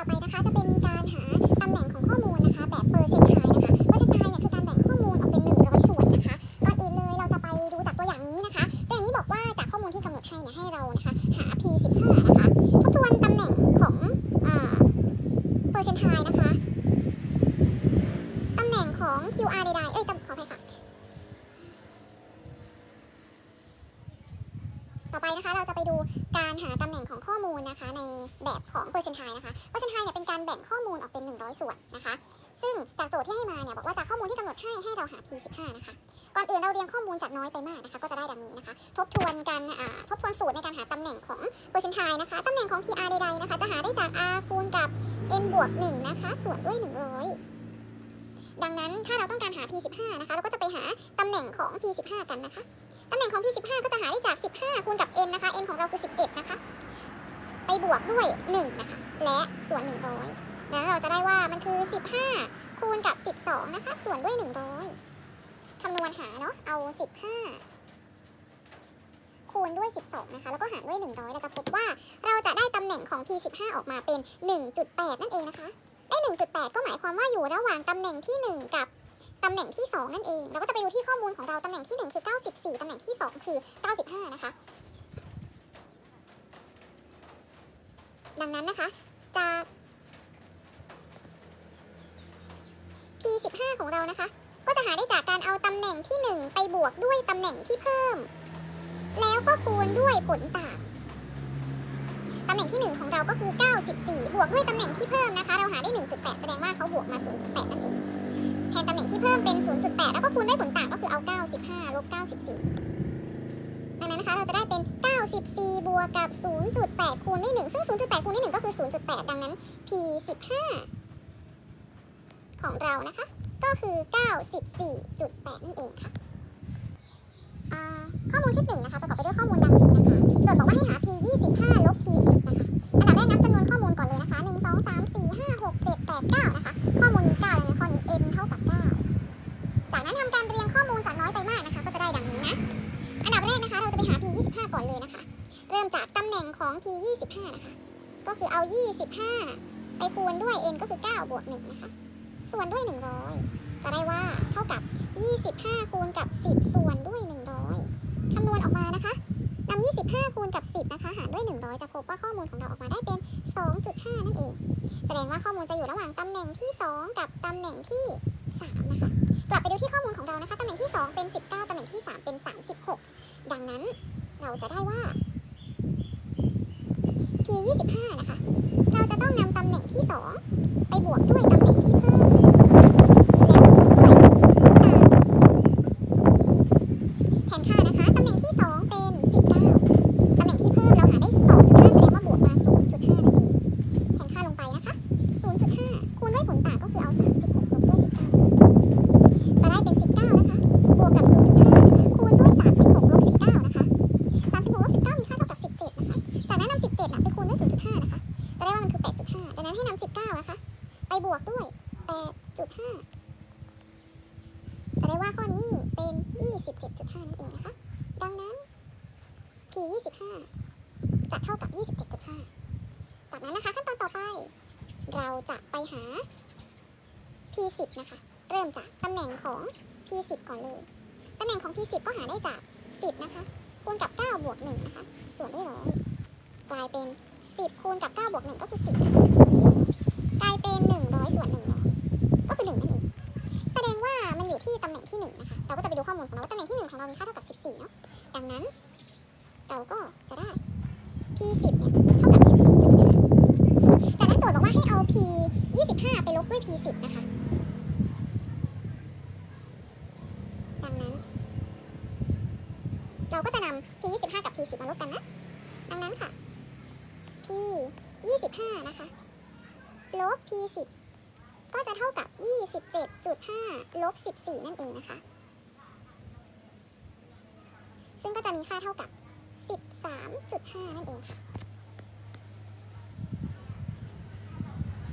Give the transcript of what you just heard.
ต่อไปนะคะจะเป็นการหาตำแหน่งของข้อมูลนะคะ แบบเปอร์เซนต์ไทนะคะเปอร์เซนต์ไทเนี่ยคือการแบ่งข้อมูลออกเป็น100ส่วนนะคะก่อนอื่นเลยเราจะไปดูจากตัวอย่างนี้นะคะตัวอย่างนี้บอกว่าจากข้อมูลที่กำหนดให้เนี่ยให้เรานะคะหา p 15นะคะทบทวนตำแหน่งของอ่าเปอร์เซนต์ไทนะคะตำแหน่งของ QR ใดๆเอ้ยตำขออภัยค่ะ ต่อไป นะคะ เราจะไปดูการหาตำแหน่งของข้อมูลนะคะ ในแบบของเปอร์เซนต์ไทนะคะเปอร์เซนต์ไทเนี่ยเป็นการแบ่งข้อมูลออกเป็น 100 ส่วนนะคะ ซึ่งจากโจทย์ที่ให้มาเนี่ยบอกว่าจากข้อมูลที่กำหนดให้ให้เราหา p 15นะคะ ก่อนอื่นเราเรียงข้อมูลจากน้อยไปมากนะคะ ก็จะได้ดังนี้นะคะ ทบทวนกันทบทวนสูตรในการหาตำแหน่งของเปอร์เซนต์ไทนะคะตำแหน่งของ PR ใดๆนะคะ จะหาได้จาก R คูณกับ n บวก1นะคะ ส่วนด้วย 100ดังนั้นถ้าเราต้องการหา p 15 นะคะ เราก็จะไปหาตำแหน่งของ p 15 กันนะคะ ตำแหน่งของ p 15 ก็จะหาได้จาก 15 คูณกับ n นะคะ n ของเราคือ 11 นะคะ ไปบวกด้วย 1 นะคะ และส่วน 100 แล้วเราจะได้ว่ามันคือ 15 คูณกับ 12 นะคะ ส่วนด้วย 100 คำนวณหาเนาะ เอา 15 คูณด้วย 12 นะคะ แล้วก็หารด้วย 100 เราจะพบว่าเราจะได้ตำแหน่งของ P15 ออกมาเป็น 1.8 นั่นเองนะคะ ได้ 1.8 ก็หมายความว่าอยู่ระหว่างตำแหน่งที่ 1 กับ ตำแหน่งที่ 2 นั่นเอง เราก็จะไปดูที่ข้อมูลของเราตำแหน่งที่ 1 คือ 94 ตำแหน่งที่ 2 คือ 95 นะคะ ดังนั้นนะคะจาก P15 ของเรานะคะ ก็จะหาได้จากการเอาตำแหน่งที่ 1 ไปบวกด้วยตำแหน่งที่เพิ่ม แล้วก็คูณด้วยผลต่างตำแหน่งที่ 1 ของเราก็คือ 94 บวกด้วยตำแหน่งที่เพิ่มนะคะ เราหาได้ 1.8 แสดงว่าเขาบวกมา 0.8 แทนตำแหน่งที่เพิ่มเป็น 0.8 แล้วก็คูณด้วยผลต่างก็คือเอา 95 ลบ 94 ดังนั้นนะคะเราจะได้เป็น 94 บวกกับ 0.8 คูณด้วย1ซึ่ง 0.8 คูณด้วย1ก็คือ 0.8 ดังนั้น P 15ของเรานะคะ ก็คือ 94.8 นั่นเองค่ะข้อมูลชุดหนึ่งนะคะประกอบไปด้วยข้อมูลดังนี้นะคะ โจทย์บอกว่าให้หา p 25 ลบ p 10นะคะ อันดับแรกนับ ไปหา p 25 ก่อนเลยนะคะ เริ่มจากตำแหน่งของ p 25 นะคะ ก็คือเอา 25 ไปคูณด้วย n ก็คือ 9 บวก 1 นะคะ ส่วนด้วย 100 จะได้ว่าเท่ากับ 25 คูณกับ 10 ส่วนด้วย 100 คำนวณออกมานะคะนำ25 คูณกับ 10 นะคะ หารด้วย 100 จะพบว่าข้อมูลของเราออกมาได้เป็น 2.5 นั่นเอง แสดงว่าข้อมูลจะอยู่ระหว่างตำแหน่งที่ 2 กับตำแหน่งที่ 3 นะคะ กลับไปดูที่ข้อมูลของเรานะคะ ตำแหน่งที่ 2 เป็น 19 น่งที่ 3 เป็น 36 ดังนั้นเราจะได้ว่า p 25นะคะ เราจะต้องนำตำแหน่งที่ 2 ไปบวกด้วยตำแหน่งที่เพิ่มและคูณด้วยต่างแทนค่านะคะ ตำแหน่งที่ 2 เป็น 19 ตำแหน่งที่เพิ่มเราหาได้ 2.5 แสดงว่าบวกมา 0.5 นั่นเอง แทนค่าลงไปนะคะ 0.5 คูณด้วยผลต่างก็คือเอา 36ลบด้วย 19จะได้เป็น 19 นะคะ บวกกับ 0.5 คูณด้วย 36ลบ19 นะคะ 36ลบ19 มีค่าเท่ากับ 17 นะคะ จากนั้นนำ 17น่ะไปคูณด้วย 0.5 นะคะ จะได้ว่ามันคือ 8.5 ดังนั้นให้นำ 19 นะคะ ไปบวกด้วย 8.5 จะได้ว่าข้อนี้เป็น 27.5 นั่นเองนะคะ ดังนั้น p 25จะเท่ากับ 27.5 จากนั้นนะคะขั้นตอนต่อไป เราจะไปหา p 10นะคะ เริ่มจากตำแหน่งของ p 10ก่อนเลย ตำแหน่งของ p 10ก็หาได้จาก 10 นะคะ คูณกับ 9 บวก 1 นะคะ ส่วนด้วยร้อยกลายเป็น 10 คูณกับ 9 บวก 1 ก็คือ 10กลายเป็น ดูข้อมูลของเราว่าตำแหน่งที่ 1 ของเรามีค่าเท่ากับ 14 เนาะ ดังนั้น เราก็จะได้ p 10เนี่ยเท่ากับ 14จากนั้นโจทย์บอกว่าให้เอา p 25 ไปลบด้วย p 10นะคะ ดังนั้น เราก็จะนำ p 25 กับ p 10มาลบกันนะ ดังนั้นค่ะ p 25 นะคะ ลบ p 10ก็จะเท่ากับ 27.5 ลบ 14 นั่นเองนะคะ ซึ่งก็ จะมีค่าเท่ากับ 13.5 นั่นเองค่ะ